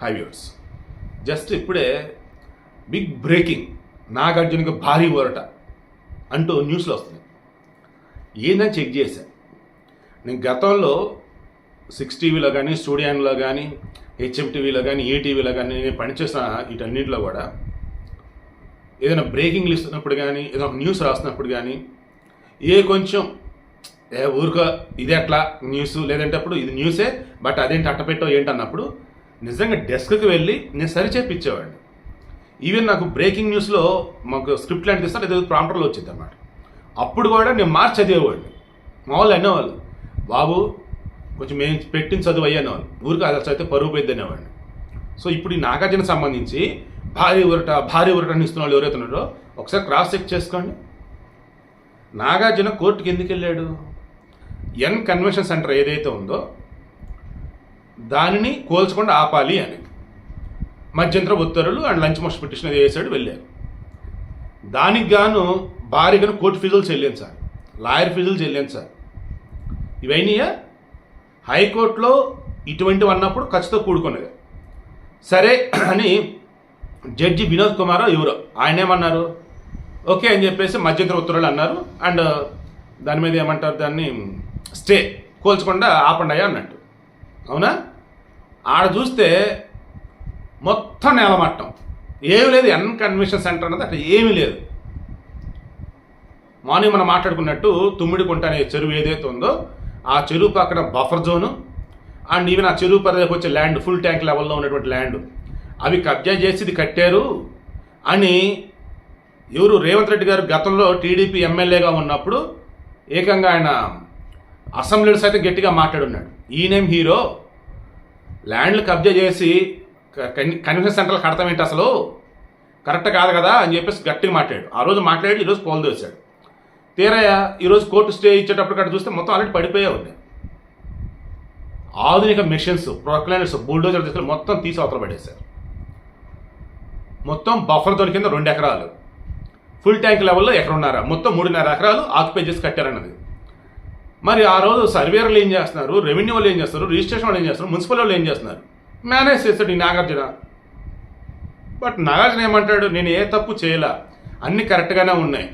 High viewers just ఇప్పుడే big breaking నాగార్జునకి భారీ ఊరట అంటూ న్యూస్లో వస్తుంది. ఏందని చెక్ చేశాను నేను గతంలో సిక్స్ టీవీలో కానీ స్టూడియోలో కానీ హెచ్ఎం టీవీలో కానీ ఏ టీవీలో కానీ నేను పనిచేసిన వీటన్నిటిలో కూడా ఏదైనా బ్రేకింగ్ ఇస్తున్నప్పుడు కానీ ఏదైనా ఒక న్యూస్ రాస్తున్నప్పుడు కానీ ఏ కొంచెం ఏ ఊరికో ఇది ఎట్లా న్యూస్ లేదంటే అప్పుడు ఇది న్యూసే బట్ అదేంటి అట్టపెట్టో ఏంటి అన్నప్పుడు నిజంగా డెస్క్కి వెళ్ళి నేను సరి చేపించేవాడిని ఈవెన్ నాకు బ్రేకింగ్ న్యూస్లో మాకు స్క్రిప్ట్ లాంటిది ఇస్తారు లేదా ప్రాంప్టర్లో వచ్చింది అన్నమాట. అప్పుడు కూడా నేను మార్చి చదివేవాడిని. మామూలు వాళ్ళు అనేవాళ్ళు బాబు కొంచెం మేము పెట్టిన చదువు అయ్యి ఊరికి అది చదివితే పరుగు పోయింది అనేవాడిని. సో ఇప్పుడు ఈ నాగార్జున సంబంధించి భారీ ఉరట భారీ ఉరట అని ఇస్తున్న వాళ్ళు ఎవరైతే ఉన్నారో ఒకసారి క్రాస్ చెక్ చేసుకోండి. నాగార్జున కోర్టుకి ఎందుకు వెళ్ళాడు? ఎన్ కన్వెన్షన్ సెంటర్ ఏదైతే ఉందో దానిని కోల్చకుండా ఆపాలి అని. మధ్యంతర ఉత్తర్వులు అండ్ లంచ్ మోషన్ పిటిషన్ అది వేసాడు వెళ్ళారు దానికి గాను భారీగాను కోర్టు ఫీజులు చెల్లించాలి లాయర్ ఫీజులు చెల్లించాలి ఇవన్నీయా హైకోర్టులో ఇటువంటివి అన్నప్పుడు ఖర్చుతో కూడుకున్నది సరే అని జడ్జి వినోద్ కుమార్ ఎవరో ఆయన ఏమన్నారు? ఓకే అని చెప్పేసి మధ్యంతర ఉత్తర్వులు అన్నారు. అండ్ దాని మీద ఏమంటారు? దాన్ని స్టే కోల్చకుండా ఆపండి అన్నట్టు. అవునా? ఆడ చూస్తే మొత్తం నేలమట్టం. ఏమి లేదు ఎన్ కన్వెన్షన్ సెంటర్ అన్నది అక్కడ ఏమీ లేదు. మార్నింగ్ మనం మాట్లాడుకున్నట్టు తుమ్మిడికుంట అనే చెరువు ఏదైతే ఉందో ఆ చెరువు పక్కన బఫర్ జోను అండ్ ఈవెన్ ఆ చెరువు పరిధికి వచ్చే ల్యాండ్ ఫుల్ ట్యాంక్ లెవెల్లో ఉన్నటువంటి ల్యాండ్. అవి కబ్జా చేసి ఇది కట్టారు. అని ఎవరు రేవంత్ రెడ్డి గారు గతంలో టీడీపీ ఎమ్మెల్యేగా ఉన్నప్పుడు ఏకంగా ఆయన అసెంబ్లీలో సైతం గట్టిగా మాట్లాడున్నాడు. ఈయనేం హీరో? ల్యాండ్లు కబ్జా చేసి కన్వెన్షన్ సెంటర్లు కడతాం ఏంటి అసలు? కరెక్ట్ కాదు కదా అని చెప్పేసి గట్టిగా మాట్లాడు ఆ రోజు మాట్లాడి ఈరోజు పోలు దోశాడు. తీరయ్య ఈరోజు కోర్టు స్టే ఇచ్చేటప్పుడు అక్కడ చూస్తే మొత్తం ఆల్రెడీ పడిపోయే ఉన్నాయి. ఆధునిక మిషన్స్ ప్రొక్లైనర్స్ బుల్డోజర్ తీసుకుని మొత్తం తీసి అవతల పడేశారు. మొత్తం బఫర్ దొరి కింద రెండు ఎకరాలు. ఫుల్ ట్యాంక్ లెవెల్లో ఎకరున్నారా. మొత్తం మూడున్నర ఎకరాలు ఆక్యుపై చేసి కట్టారన్నది. మరి ఆ రోజు సర్వేయర్లు ఏం చేస్తున్నారు? రెవెన్యూ వాళ్ళు ఏం చేస్తారు రిజిస్ట్రేషన్ వాళ్ళు ఏం చేస్తారు మున్సిపల్ వాళ్ళు ఏం చేస్తున్నారు? మేనేజ్ చేస్తాడు ఈ నాగార్జున. బట్ నాగార్జున ఏమంటాడు? నేను ఏ తప్పు చేయలా. అన్నీ కరెక్ట్గానే ఉన్నాయి.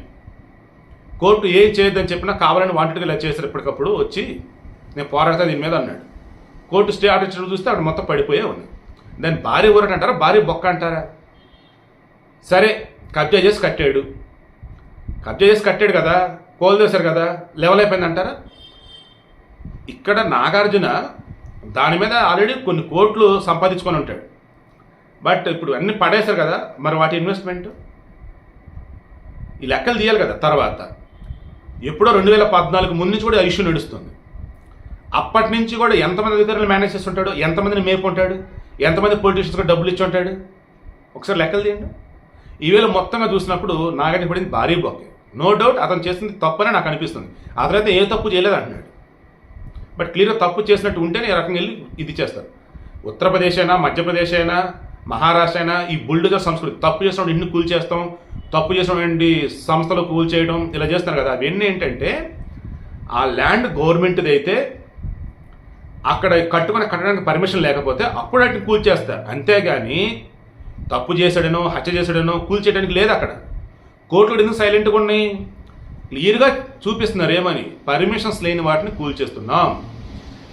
కోర్టు ఏం చేయొద్దని చెప్పినా కావాలని వాంటెడ్గా ఇలా చేశారు ఎప్పటికప్పుడు వచ్చి నేను పోరాడతా దీని మీద అన్నాడు. కోర్టు స్టే ఆర్డర్ ఇచ్చినప్పుడు చూస్తే అక్కడ మొత్తం పడిపోయే ఉంది. దాన్ని భారీ ఊరట అంటారా? భారీ బొక్క అంటారా? సరే కబ్జా చేసి కట్టాడు. కబ్జా చేసి కట్టాడు కదా? కోల్దేశారు కదా? లెవెల్ అయిపోయింది అంటారా? ఇక్కడ నాగార్జున దాని మీద ఆల్రెడీ కొన్ని కోట్లు సంపాదించుకొని ఉంటాడు. బట్ ఇప్పుడు అన్ని పడేశారు కదా మరి వాటి ఇన్వెస్ట్మెంట్ ఈ లెక్కలు తీయాలి కదా తర్వాత. ఎప్పుడో రెండు వేల పద్నాలుగు ముందు నుంచి కూడా ఆ ఇష్యూ నడుస్తుంది. అప్పటి నుంచి కూడా ఎంతమంది అధికారులు మేనేజ్ చేస్తుంటాడు? ఎంతమందిని మేపుకుంటాడు ఎంతమంది పొలిటీషియన్స్కి డబ్బులు ఇచ్చి ఉంటాడు? ఒకసారి లెక్కలు తీయండి. ఈవేళ మొత్తంగా చూసినప్పుడు నాగటి పడింది భారీ బొక్కే నో డౌట్ అతను చేసింది తప్పనే నాకు అనిపిస్తుంది. అతనైతే ఏ తప్పు చేయలేదు అంటున్నాడు. బట్ క్లియర్గా తప్పు చేసినట్టు ఉంటేనే ఈ రకంగా వెళ్ళి ఇది చేస్తారు. ఉత్తరప్రదేశ్ అయినా మధ్యప్రదేశ్ అయినా మహారాష్ట్ర అయినా ఈ బుల్డోజర్ సంస్కృతి. తప్పు చేసిన ఇన్ని కూల్ చేస్తాం తప్పు చేసినటువంటి సంస్థలు కూల్ చేయడం ఇలా చేస్తారు కదా. అవన్నీ ఏంటంటే ఆ ల్యాండ్ గవర్నమెంట్ది అయితే అక్కడ కట్టుకుని కట్టడానికి పర్మిషన్ లేకపోతే అప్పుడు అటు కూల్చేస్తారు అంతేగాని తప్పు చేశాడనో హత్య చేశాడనో కూల్చేయడానికి లేదు అక్కడ. కోర్టులు ఎందుకు సైలెంట్గా ఉన్నాయి? క్లియర్గా చూపిస్తున్నారు ఏమని పర్మిషన్స్ లేని వాటిని కూల్ చేస్తున్నాం.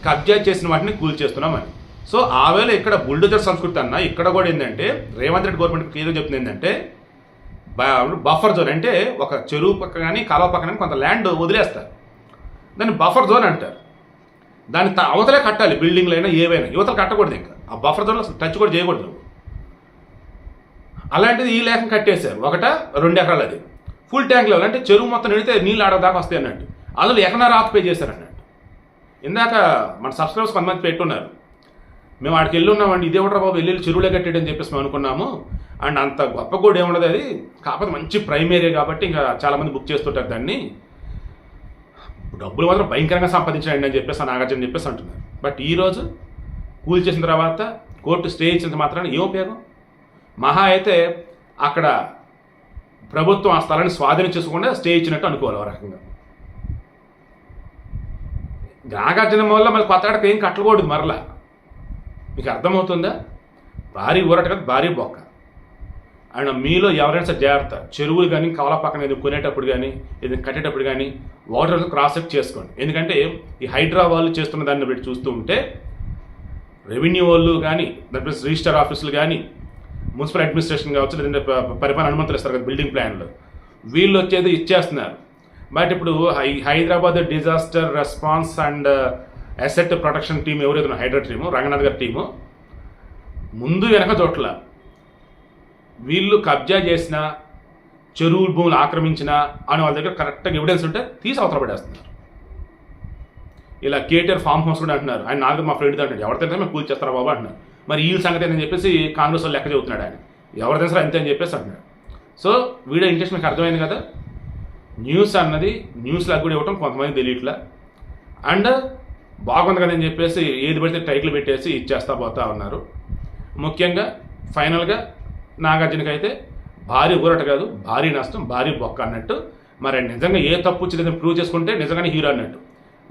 కబ్జా చేసిన వాటిని కూల్ చేస్తున్నాం అని సో ఆ వేళ ఇక్కడ బుల్డోజర్ సంస్కృతి అన్న ఇక్కడ కూడా ఏంటంటే రేవంత్ రెడ్డి గవర్నమెంట్ క్లియర్గా చెప్తుంది ఏంటంటే బఫర్ జోన్ అంటే ఒక చెరువు పక్క కానీ కాలువ పక్కన కానీ కొంత ల్యాండ్ వదిలేస్తారు. దాన్ని బఫర్ జోన్ అంటారు. దాన్ని త- అవతలే కట్టాలి బిల్డింగ్లు అయినా ఏవైనా. యువతలు కట్టకూడదు ఇంకా. ఆ బఫర్ జోన్లో టచ్ కూడా చేయకూడదు. అలాంటిది ఈ లేఖం కట్టేశారు. ఒకట రెండు ఎకరాలు అది ఫుల్ ట్యాంక్ లెవెల్ అంటే చెరువు మొత్తం నిడితే నీళ్ళు ఆడదాకా వస్తాయి అన్నట్టు. అందులో ఎకనార ఆఫ్ చేశారు అన్నట్టు. ఇందాక మన సబ్స్క్రైబర్స్ కొంతమంది పెట్టున్నారు. మేము ఆడికి వెళ్ళి ఉన్నామండి ఇదే ఒకటి బాబు వెళ్ళి చెరువులే కట్టాడని చెప్పేసి మేము అనుకున్నాము. అండ్ అంత గొప్ప కూడా ఏముండదు అది. కాకపోతే మంచి ప్రైమ్ కాబట్టి ఇంకా చాలామంది బుక్ చేస్తుంటారు దాన్ని. డబ్బులు మాత్రం భయంకరంగా సంపాదించండి అని చెప్పేసి ఆ నాగార్జున చెప్పేసి అంటున్నారు. బట్ ఈరోజు కూల్ చేసిన తర్వాత కోర్టు స్టే ఇచ్చినంత మాత్రాన ఏ ఉపయోగం? మహా అయితే అక్కడ ప్రభుత్వం ఆ స్థలాన్ని స్వాధీనం చేసుకుంటే స్టే ఇచ్చినట్టు అనుకోవాలి ఆ రకంగా. నాగార్జున వల్ల మళ్ళీ కొత్త ఏం కట్టకూడదు మరలా. మీకు అర్థమవుతుందా? భారీ ఊరట కదా భారీ బొక్క. అండ్ మీలో ఎవరైనా సరే జాగ్రత్త. చెరువులు కానీ కవల పక్కన ఏదో కొనేటప్పుడు కానీ ఏదైనా కట్టేటప్పుడు కానీ వాటర్ క్రాస్ చెక్ చేసుకోండి. ఎందుకంటే ఈ హైడ్రా వాళ్ళు చేస్తున్న దాన్ని బట్టి చూస్తూ ఉంటే రెవెన్యూ వాళ్ళు కానీ దట్ మీన్స్ రిజిస్టర్ ఆఫీసులు కానీ మున్సిపల్ అడ్మినిస్ట్రేషన్ కావచ్చు లేదంటే పరిపాలన అనుమతులు ఇస్తారు కదా బిల్డింగ్ ప్లాన్లు వీళ్ళు వచ్చేది ఇచ్చేస్తున్నారు. బట్ ఇప్పుడు high Hyderabad disaster response and asset protection team ఎవరైతే ఉన్నారో, హైడ్రా టీము రంగనాథ్ గారి టీము ముందు వెనక చోట్ల వీళ్ళు కబ్జా చేసిన చెరువు భూములు ఆక్రమించిన అని వాళ్ళ దగ్గర కరెక్ట్గా ఎవిడెన్స్ ఉంటే తీసి అవతల పడేస్తున్నారు. ఇలా కేటీఆర్ ఫామ్ హౌస్ కూడా అంటున్నారు. ఆయన నాకు మా ఫ్రెండ్ అంటాడు ఎవరితో మేము మేము కూల్చేస్తారా బాబా అంటున్నారు. మరి ఈ సంగతి అని చెప్పేసి కాంగ్రెస్ వాళ్ళు లెక్క చెబుతున్నాడు ఆయన. ఎవరి దసరా అంతే అని చెప్పేసి అంటున్నాడు. సో వీడియో ఇంట్రెస్ట్ మీకు అర్థమైంది కదా? న్యూస్ అన్నది న్యూస్లకు కూడా ఇవ్వటం కొంతమంది తెలియట్లా. అండ్ బాగుంది కదా అని చెప్పేసి ఏది పడితే టైటిల్ పెట్టేసి ఇచ్చేస్తా పోతా ఉన్నారు. ముఖ్యంగా ఫైనల్గా నాగార్జునకి అయితే భారీ ఊరట కాదు భారీ నష్టం భారీ బొక్క అన్నట్టు. మరి నిజంగా ఏ తప్పు చేయలేదని ప్రూవ్ చేసుకుంటే నిజంగానే హీరో అన్నట్టు.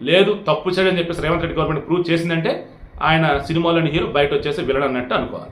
లేదు తప్పు చేయడని చెప్పేసి రేవంత్ రెడ్డి గవర్నమెంట్ ప్రూవ్ చేసిందంటే ఆయన సినిమాలోని హీరో బయట వచ్చేసి విలన్ అన్నట్టు అనుకోవాలి.